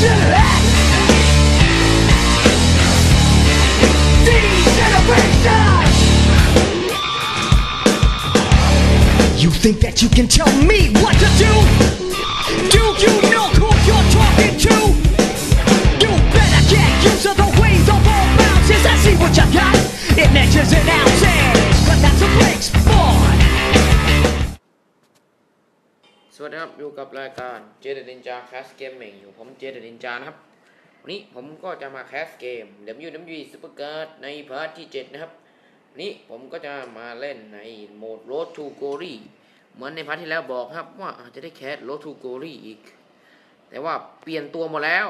You think that you can tell me what to do? Do you know who you're talking to? You better get used to the ways of all bounces. I see what you got in inches and ounces, วัสดีครับอยู่กับรายการเจเดนินจาแคสเกมเมงอยู่ผมเจเดนินจานะครับ วันนี้ผมก็จะมาแคสเกมเดมยูเดมยูซูเปอร์เกิร์ในพาร์ทที่ 7 นะครับ วันนี้ผมก็จะมาเล่นในโหมด Road to Glory เหมือนในพาร์ทที่แล้วบอกครับว่าอาจจะได้แคส Road to Glory อีก แต่ว่าเปลี่ยนตัวหมดแล้ว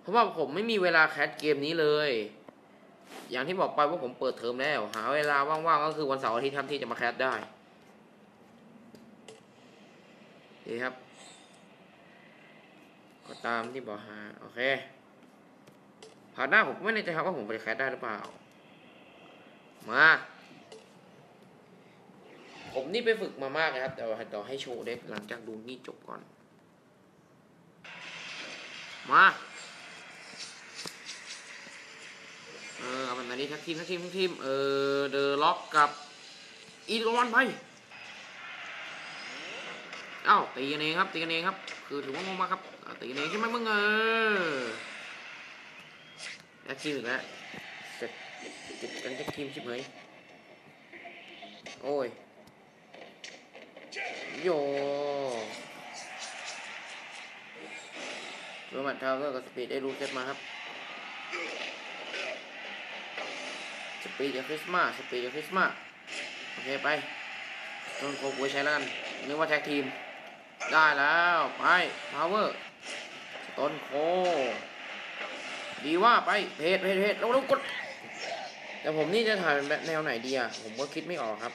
เพราะว่าผมไม่มีเวลาแคสเกมนี้เลย อย่างที่บอกไปว่าผมเปิดเทอมแล้ว หาเวลาว่างๆก็คือวันเสาร์อาทิตย์ทำที่จะมาแคสได้ ดีครับ ก็ตามที่บอกหาโอเคผ่านหน้าผมไม่แน่ใจครับว่าผมไปแคสได้หรือเปล่า มา ผมนี่ไปฝึกมามากนะครับ แต่ว่าต่อให้โชว์เด็กหลังจากดูนี่จบก่อน มา เออเอาแบบนี้ทักทีมทักทีมทักทีมเออเดอะล็อกกับอีกวันไป อ้าตีกันเองครับตีกันเองครับ คือถือว่างงมากครับตีกันเองใช่ไหมมึงเออแอคทีฟอีกแล้วเสร็จติดกันแท็กทีมชิบเหยโอ้ยโยโรมันทาวเวอร์กับสปีดได้รู้เซตมาครับสปีดกับคริสต์มาสสปีดกับคริสต์มาโอเคไปต้นโคบุยใช้แล้วกันนึกว่าแท็กทีม ได้แล้ว ไปพาวเวอร์ต้นโค ดีว่าไปเพจเพจเพจเราเรากด แต่ผมนี่จะถ่ายเป็นแบบแนวไหนดีอะ ผมก็คิดไม่ออกครับ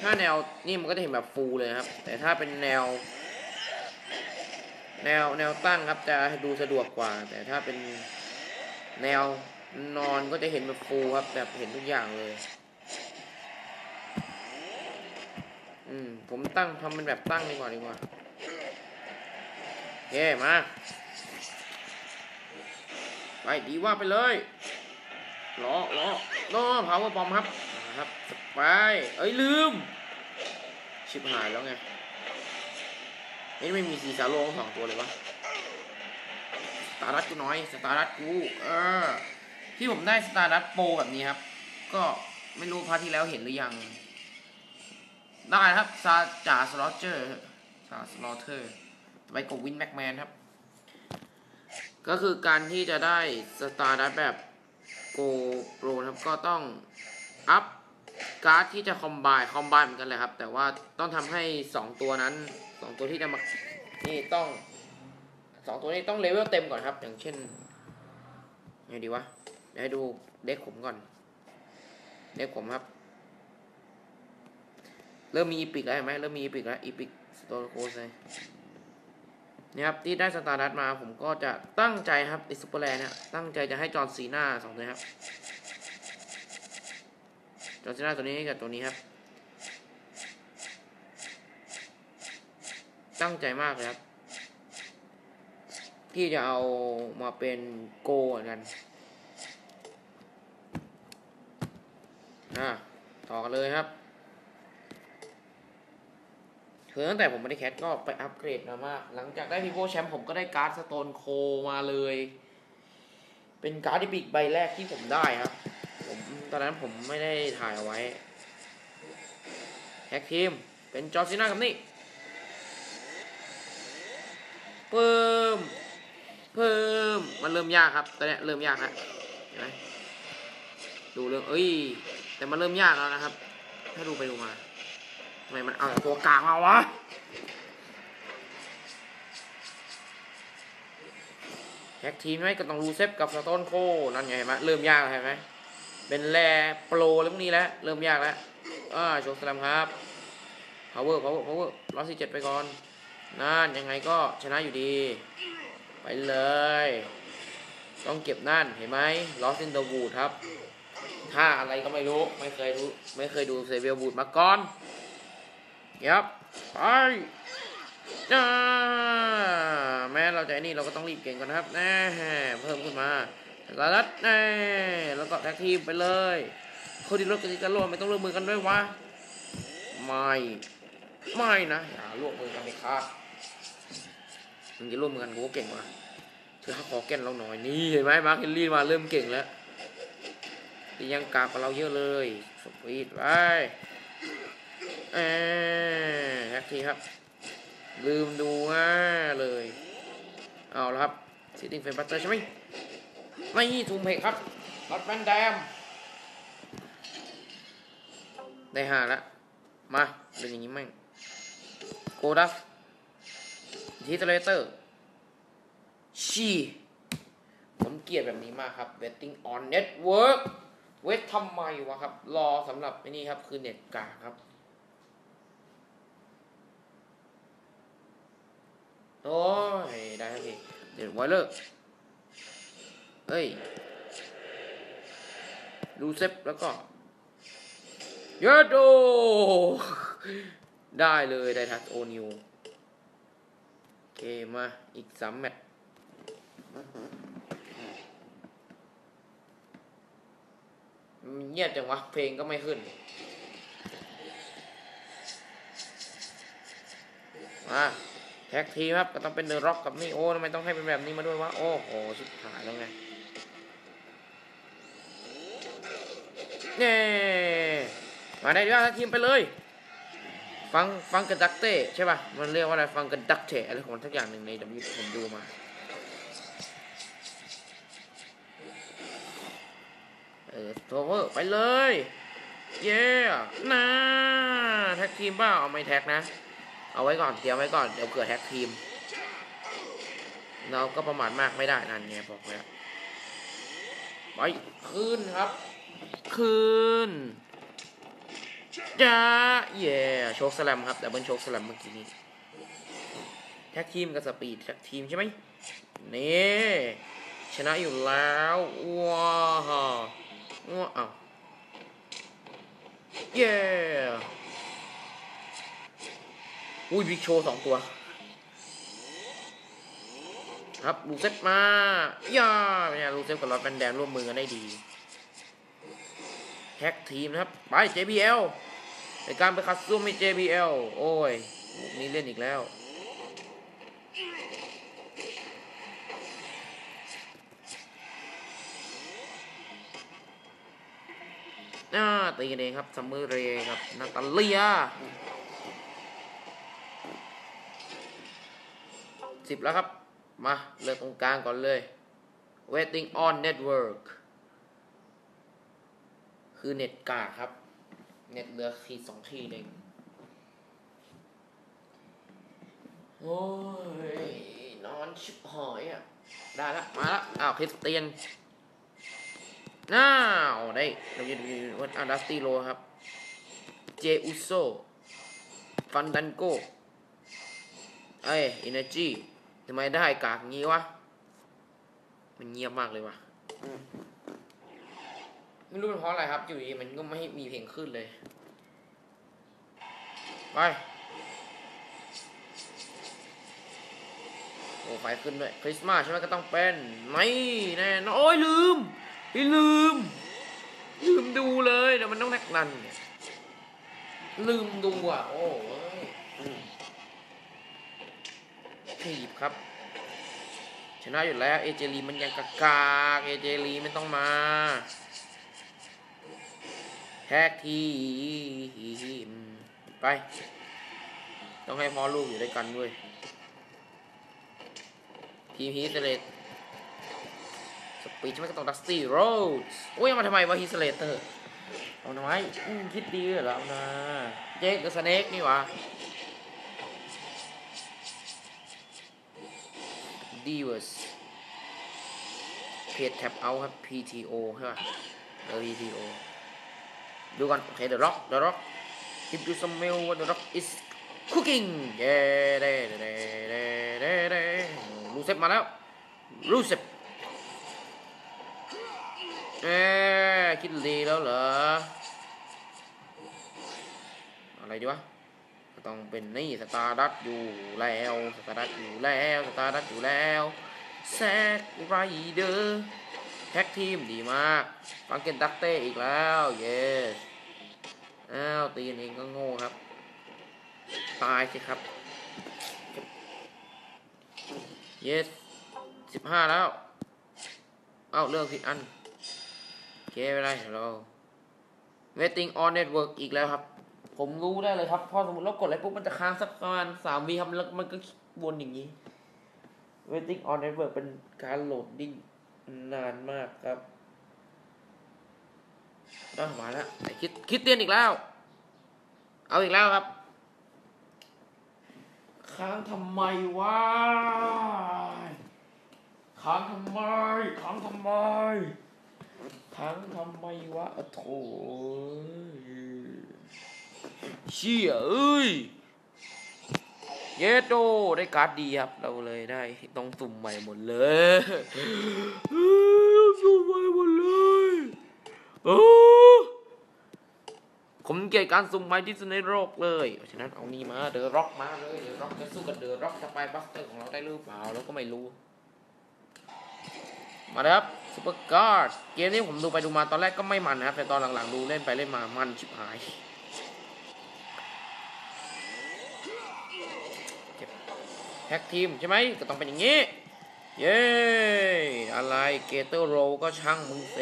ถ้าแนวนี่มันก็จะเห็นแบบฟูเลยครับ แต่ถ้าเป็นแนว แนวแนวตั้งครับจะดูสะดวกกว่า แต่ถ้าเป็นแนวนอนก็จะเห็นแบบฟูครับ แบบเห็นทุกอย่างเลย อืม ผมตั้งทำเป็นแบบตั้งดีกว่าดีกว่า เคมา ไปดีว่าไปเลยล้อล้อล้อพาวเวอร์บอมครับครับ ไป เอ้ยลืม ชิบหายแล้วไงนี่ไม่มีสีสาโลงสองตัวเลยวะสตาร์ดัตกูน้อย สตาร์ดัตกูเออ ที่ผมได้สตาร์ดัตโปรแบบนี้ครับ ก็ไม่รู้พาร์ทที่แล้วเห็นหรือยัง ได้ครับซาจ่าสโลเจอร์าสลอเทอร์ไปกับวินแม็กแมนครับ ก็คือการที่จะได้สตาร์ดัตแบบโกโปรครับก็ต้องอัพการ์ดที่จะคอมไบคอมไบเหมือนกันเลยครับ แต่ว่าต้องทำให้ 2 ตัวนั้น 2 ตัวที่จะมานี่ต้อง 2 ตัวนี้ต้องเลเวลเต็มก่อนครับ อย่างเช่นไงดีวะเดี๋ยวให้ดูเด็กผมก่อน เด็กผมครับ เริ่มมีอีพิกแล้วเห็นไหมเริ่มมีอีพิกแล้วอีพิก โตนโคสเลยเนี่ยครับที่ได้สตาร์ดัตมาผมก็จะตั้งใจครับไอซูเปอร์แลนเนี่ยตั้งใจจะให้จอร์นซีน่าสองตัวครับ จอร์นซีน่าตัวนี้กับตัวนี้ครับ ตั้งใจมากเลยครับ ที่จะเอามาเป็นโกกันอะต่อกันเลยครับ คือตั้งแต่ผมไม่ได้แคสก็ไปอัปเกรดมามาก หลังจากได้พีโวแชมป์ผมก็ได้การ์ดสโตนโคมาเลย เป็นการ์ดที่ปีกใบแรกที่ผมได้ครับ ผมตอนนั้นผมไม่ได้ถ่ายเอาไว้แฮกทีมเป็นจอร์ซิน่ากับนี่เพิ่ม เพิ่ม มันเริ่มยากครับ ตอนนี้เริ่มยากแล้วเห็นไหมดูเรื่องเอ้ย แต่มันเริ่มยากแล้วนะครับ ถ้าดูไปดูมา ทำไมมันเอาตัวกลางมาวะแท็กทีมไหมก็ต้องรูเซฟกับสโตนโค นั่นไงเห็นไหมเริ่มยากแล้วเห็นไหมเป็นแรโปรแล้วพวกนี้แล้ว เริ่มยากแล้วอ่าโชว์สแลมครับ power power power ร้อยสี่เจ็ดไปก่อน นั่นยังไงก็ชนะอยู่ดี ไปเลย ต้องเก็บนั่นเห็นไหม lost in the wood ครับ ถ้าอะไรก็ไม่รู้ ไม่เคยรู้ ไม่เคยดูเซเวียบูดมาก่อน ยับไปอ่าแม้เราจะนี่เราก็ต้องรีบเก่งก่อนครับแน่เพิ่มขึ้นมาสารัดแน่แล้วก็แท็กทีมไปเลยคนที่รถกติการ่วมไม่ต้องร่วมมือกันด้วยวะไม่ไม่นะอย่าร่วมมือกันเลยครับมึงจะร่วมมือกันกูเก่งกว่าเธอขอแก่นเราหน่อยนี่เห็นไหมมาร์คเฮนรี่มาเริ่มเก่งแล้วยังกากกว่าเราเยอะเลยสปีดไป ออแท็กทีครับ ลืมดูอะเลย เอาละครับซิตติ้งเฟรมบัตเตอร์ใช่ไหมไม่ทูมเพกครับรอดแบนแดมได้ห้าแล้วมา เป็นอย่างนี้แม่งโกดัสทีเทเลเตอร์ชีผมเกลียดแบบนี้มากครับ Betting on Network เวททำไมวะครับ รอสำหรับไอ้นี่ครับ คือเน็ตกาครับ โอ้ยได้ครับพี่เดี๋ยวไวเลอร์เฮ้ยดูเซฟแล้วก็ยอะโดได้เลยได้ทัสโอนิวโอเคมาอีกสามแมตช์เงียบจังวะ เพลงก็ไม่ขึ้น มา ท็กทีมครับก็ต้องเป็นเดอะร็อกกับนี่โอ้ทำไมต้องให้เป็นแบบนี้มาด้วยวะโอ้โหสุดท้ายแล้วไงเน่มาได้ด้วยทักทีมไปเลย ฟังฟังกันดักเต้ใช่ป่ะ มันเรียกว่าอะไรฟังกันดักเต้อะไรของมันทักอย่างหนึ่งใน W ผมดูมาเออโทเวอร์ไปเลย เย้นะแท็กทีมเปล่าเอาไม่แท็กนะ เอาไว้ก่อนเตรียมไว้ก่อนเดี๋ยวเกิดแท็กทีม เราก็ประมาทมากไม่ได้นั่นไงบอกแล้วไปขึ้นครับ ขึ้นจ้าเย่โชคสแลมครับดับเบิลโชคสแลมเมื่อกี้นี้แท็กทีมกับสปีดแท็กทีมใช่ไหมนี่ชนะอยู่แล้วว้าวว้าวเย้ อุ้ยบิ๊กโชว์สองตัว ครับลูเซฟมาย่าเนี่ยลูเซฟกับลอตแบนแดนร่วมมือกันได้ดีแท็กทีมนะครับ ไป JBL ในการไปคัดซุ่มให้ JBL โอ้ยมุกนี้เล่นอีกแล้วอ่าตีกันเองครับซัมเมอร์เรย์ครับนาตาเลีย สิบแล้วครับ มาเลือกตรงกลางก่อนเลย waiting on network คือเน็ตกาครับ เน็ตเหลือขีดสองขีดเองโอ้ย นอนชิบหอยอะ ได้ละ มาละ อ้าวคริสเตียนน้าวได้เราจะดูวันอาดัสติโลครับ เจอุโซ ฟันดันโก เอ้ยอินเนจี ทำไมได้กากงี้วะ มันเงียบมากเลยวะไม่รู้เป็นเพราะอะไรครับ อยู่ดีมันก็ไม่ให้มีเพลงขึ้นเลย ไป โอ้ไฟขึ้นด้วย คริสต์มาสใช่ไหมก็ต้องเป็นไม่แน่นอนโอ้ยลืมไอ้ลืม ลืมดูเลยเดี๋ยวมันต้องแนกนันลืมดูอะ โอ้ย ถีบครับ ชนะอยู่แล้วเอเจลีมันยังกากาเอเจลีไม่ต้องมาแท็กทีไป ต้องให้พ่อลูกอยู่ด้วยกันด้วยทีมฮีสเลตสปีดใช่ไหมก็ต้องดัสตี้โรดส์โอ้ยมาทำไมวะฮีสเลเตอร์เอาหน่อยอืมคิดดีเหรอเอานะเจ๊กับสเน็กนี่หวะ ดีเวอร์สเพจแท็บเอาครับ PTO ใช่ป่ะเออ PTO ดูก่อนโอเค The Rock The Rock If you smell what The Rock is cooking เย้เด้เด้เด้เด้เด้เด้รูเซฟมาแล้วรูเซฟเอ๊คิดดีแล้วเหรอ อะไรดีวะ ต้องเป็นนี่สตาร์ดัตอยู่แล้วสตาร์ดัตอยู่แล้วสตาร์ดัตอยู่แล้วแซกไรเดอร์แท็กทีมดีมากฟังเกนดักเต้อีกแล้วเยสอ้าวตีนเองก็โง่ครับ ตายสิครับเยสสิบห้าแล้วเอ้าเรื่องผิดอันโอเคไม่เป็นไรเรา waiting on network อีกแล้วครับ ผมรู้ได้เลยครับพอสมมติเรากดอะไรปุ๊บมันจะค้างสักประมาณสามวิครับแล้วมันก็วนอย่างนี้ waiting on network เป็นการโหลดดิ้งนานมากครับอ้าวมาแล้วไอ้คิดคิดเตียนอีกแล้ว เอาอีกแล้วครับ ค้างทำไมวะค้างทำไมค้างทำไมค้างทำไมวะอะโถ เชี่ยเอ้ย เยโดได้การ์ดดีครับ เราเลยได้ต้องสุ่มใหม่หมดเลยสุ่มใหม่หมดเลยเออผมเกลียดการสุ่มใหม่ที่สุดในโลกเลยเพราะฉะนั้นเอานี่มาเดอะร็อกมาเลยเดอะร็อกจะสู้กับเดอะร็อกสไปบัสเตอร์ของเราได้หรือเปล่าเราก็ไม่รู้มาเลยครับซูเปอร์การ์ดเกมนี้ผมดูไปดูมาตอนแรกก็ไม่มันนะครับแต่ตอนหลังๆดูเล่นไปเล่นมามันชิบหายเก็บแท็กทีมใช่ไหมก็ต้องเป็นอย่างนี้ เย้อะไรเกเตอร์โรก็ช่างมึงเซ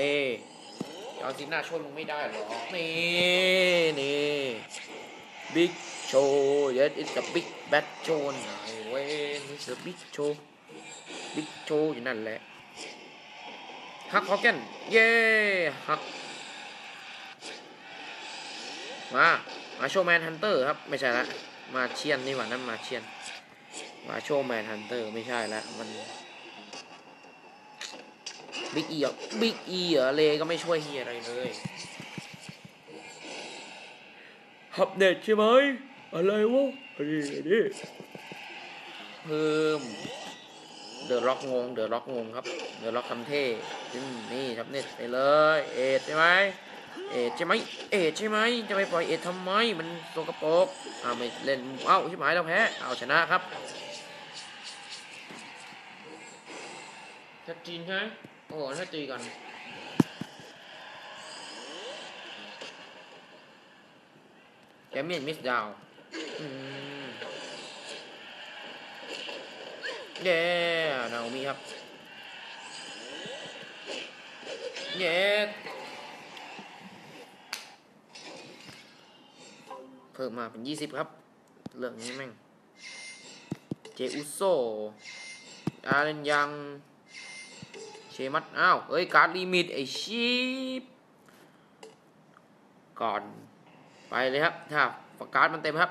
เอาสิน้าช่วยมึงไม่ได้หรอกนี่นี่บิ๊กโชว์ yes it's a big bad show นเว้ย it's a big show big show อยู่นั่นแหละฮักฮอกเกนเย่ฮักมา มาโชว์แมนฮันเตอร์ครับ ไม่ใช่ละ มาเชียนนี่หว่านั่นมาเชียน มาโชว์แมนฮันเตอร์ไม่ใช่ละมันบิ๊กอีอะบิ๊กอีเหรอเลก็ไม่ช่วยเฮียอะไรเลยฮับเน็ตใช่ไหมอะไรวะอันนี้อันนี้เพิ่มเดอะร็อกงงเดอะร็อกงงครับเดอะร็อกทำเท่นี่ครับเน็ตไปเลยเอ็ดใช่ไหมเอ็ดใช่ไหมเอ็ดใช่ไหมจะไปปล่อยเอ็ดทำไมมันตกกระโปงอ้าวไม่เล่นเอ้าชิบหายเราแพ้เอาชนะครับ ถ้าจีนใช่ไหมโอ้โหถ้าจีก่อนแกมเมีนมิสดาวเย้นาโอมิครับ เย้เพิ่มมาเป็นยี่สิบครับ เรื่องนี้แม่ง เจอุโซอาเรนยัง เชมัดอ้าวเอ้ย การ์ดลิมิต ไอชิปก่อนไปเลยครับ ถ้าการมันเต็มครับ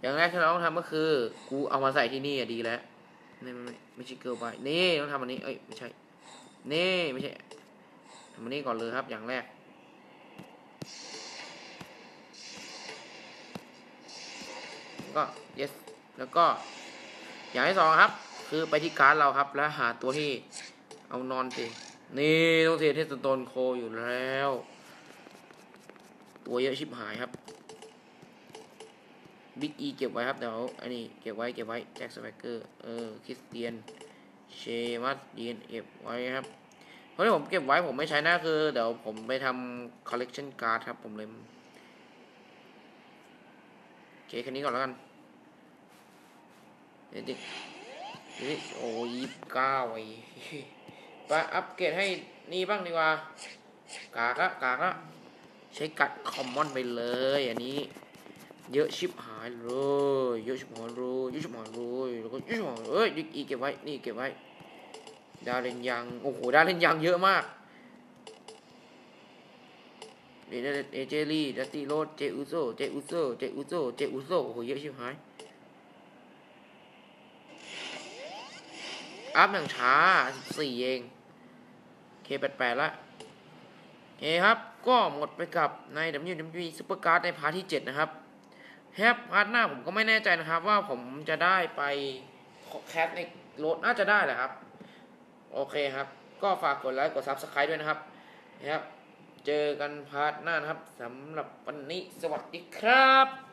อย่างแรกที่เราต้องทำก็คือ กูเอามาใส่ที่นี่อะดีแล้วนี่ไม่ไม่ใช่เกิลไปนี่ต้องทำอันนี้เอ้ยไม่ใช่นี่ไม่ใช่ทำอันนี้ก่อนเลยครับอย่างแรกก็ yes แล้วก็อย่างที่สองครับ คือไปที่การ์ดเราครับ แล้วหาตัวที่ เอานอนสินี่ต้องเทเทสโตนโคอยู่แล้ว ตัวเยอะชิบหายครับบิ๊กอีเก็บไว้ครับเดี๋ยวอันนี้เก็บไว้เก็บไว้แจ็คสเปกเกอร์เออคริสเตียนเชมัสดีนเก็บไว้ครับเพราะที่ผมเก็บไว้ผมไม่ใช้นะคือ เดี๋ยวผมไปทำคอลเลกชันการ์ดครับผมเลยโอเคแค่นี้ก่อนแล้วกันเดี๋ยวดิเดี๋ยวดิโอ้ยี่สิบเก้าไอ้ ไปอัปเกรดให้นี่บ้างดีกว่า กากละกากละใช้กัดคอมมอนไปเลยอันนี้ เยอะชิบหายเลยเยอะชิบหายเลยเยอะชิบหายเลยแล้วก็เยอะชิบหายเอ้ยอีเก็บไว้นี่เก็บไว้ ดาเรนยังโอ้โหดาเรนยังเยอะมากเดเดเดเจลี่ดัตติโรดเจอุโซเจอุโซเจอุโซเจอุโซโอ้โหเยอะชิบหายอัพอย่างช้า14เอง เคแปดแปดละโอเคครับ ก็หมดไปกับใน WWE Supercard ในพาร์ทที่ 7 นะครับแฮปพาร์ทหน้าผมก็ไม่แน่ใจนะครับ ว่าผมจะได้ไปแคสในรถน่าจะได้แหละครับ โอเคครับ ก็ฝากกดไลค์กด Subscribe ด้วยนะครับนะครับ เจอกันพาร์ทหน้านะครับสำหรับวันนี้สวัสดีครับ